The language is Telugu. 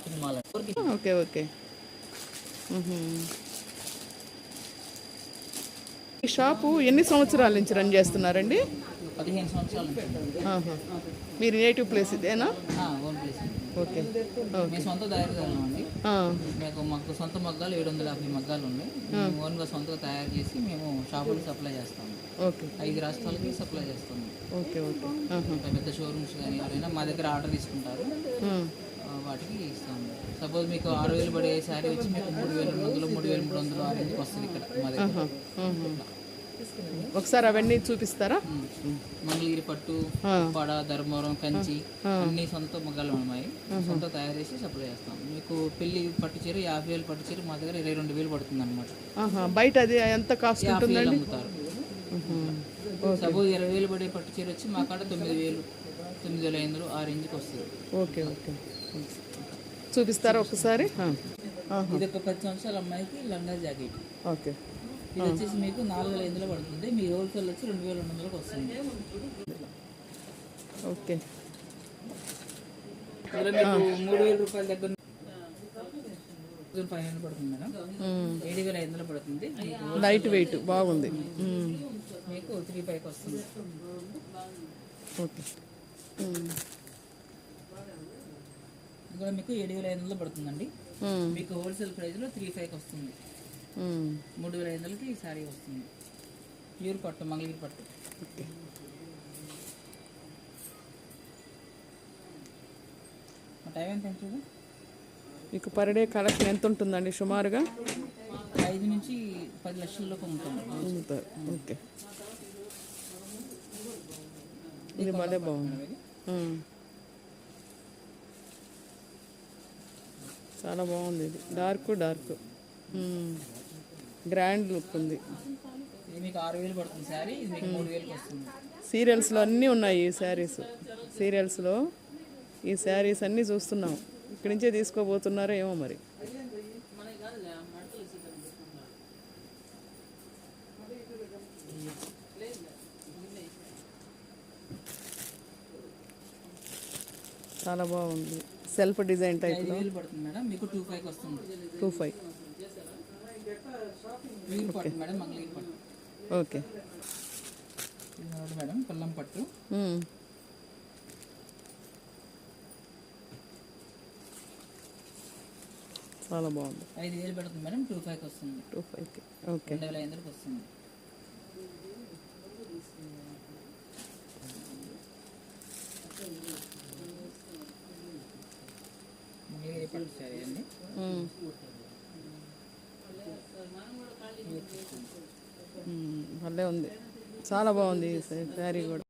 షాపింగ్ మాల్ అండి ఓకే. ఓకే. ఈ షాపు ఎన్ని సంవత్సరాల నుంచి రన్ చేస్తున్నారండి? పదిహేను సంవత్సరాల. మీరు నేటివ్ ప్లేస్ ఇదేనా? ఓకే మేము సొంత తయారీదారులం అండి. మీకు మాకు సొంత మగ్గాలు ఏడు వందల యాభై మగ్గాలు ఉన్నాయి. మేము ఓన్గా సొంతగా తయారు చేసి మేము షాపులకు సప్లై చేస్తాము. ఓకే. ఐదు రాష్ట్రాలకి సప్లై చేస్తాము. Okay okay. పెద్ద షోరూమ్స్ కానీ ఎవరైనా మా దగ్గర ఆర్డర్ తీసుకుంటారు. వాటికి ఇస్తాము. సపోజ్ మీకు ఆరు వేలు పడే శారీ వచ్చి మీకు మూడు వేల రెండు వందలు మూడు వేల మూడు వందలు ఆ రేంజ్కి వస్తుంది ఇక్కడ మా దగ్గర. ఒకసారి అవన్నీ చూపిస్తారా. మంగళగిరి పట్టు. పడ ధర్మవరం కంచి అన్ని సొంత మగ్గాలు ఉన్నాయి సొంత తయారు చేసి సప్లై చేస్తాం మీకు పెళ్ళి పట్టు చీర యాభై వేలు పట్టు చీర మా దగ్గర ఇరవై రెండు వేలు పడుతుంది అనమాట. బయట అది ఎంత కాస్ట్ ఉంటుందండి? అమ్ముతారు. మ్మ్. సపోజ్ ఇరవై వేలు పడే పట్టు చీర వచ్చి మా కాడ తొమ్మిది వేలు తొమ్మిది వేల ఐదు వందలు ఆ రేంజ్కి వస్తుంది. Okay okay. చూపిస్తారా ఒకసారి. ఇది ఒక పది సంవత్సరాల అమ్మాయికి లంగా జాకెట్. ఓకే. ఇది వచ్చేసి మీకు నాలుగు వేల ఐదు వందలు పడుతుంది. మీ హోల్సేల్ వచ్చి రెండు వేల రెండు వందలకు వస్తుంది. ఓకే. ఇందులో మీకు మూడు వేల రూపాయల దగ్గర ఫైవ్ హండ్రెడ్ పడుతుంది మేడం. ఏడు వేల ఐదు వందలు పడుతుంది లైట్ వెయిట్ బాగుంది. మీకు త్రీ ఫైవ్కి వస్తుంది. ఓకే. కూడా మీకు ఏడు వేల ఐదు వందలు పడుతుందండి. మీకు హోల్సేల్ ప్రైస్లో త్రీ ఫైవ్కి వస్తుంది. మూడు వేల ఐదు వందలకి ఈ శారీ వస్తుంది. ప్యూర్ పట్టు మంగళగిరి పట్టు. టైం ఎంత చూడు? మీకు పర్ డే కలెక్షన్ ఎంత ఉంటుందండి సుమారుగా? ఐదు నుంచి పది లక్షల్లోకి ఉంటుంది. ఓకే. ఇది భలే బాగుంది. చాలా బాగుంది ఇది. Dark dark. గ్రాండ్ లుక్ ఉంది. సీరియల్స్లో అన్నీ ఉన్నాయి ఈ శారీస్. సీరియల్స్లో ఈ శారీస్ అన్నీ చూస్తున్నాం. ఇక్కడి నుంచే తీసుకోబోతున్నారో ఏమో మరి. చాలా బాగుంది. సెల్ఫ్ డిజైన్ వేలు పడుతుంది మేడం మీకు టూ ఫైవ్కి వస్తుంది. Two five. ఓకే. మేడం పల్లం పట్టు. చాలా బాగుంది. ఐదు వేలు పడుతుంది మేడం టూ ఫైవ్కి వస్తుంది. టూ ఫైవ్కి. ఓకే. రెండు వేల ఐదు వందలకి వస్తుంది మంగళగిరి పట్టు శారీ అండి మ్మ్. మ్మ్. భలే ఉంది. చాలా బాగుంది శారీ కూడా.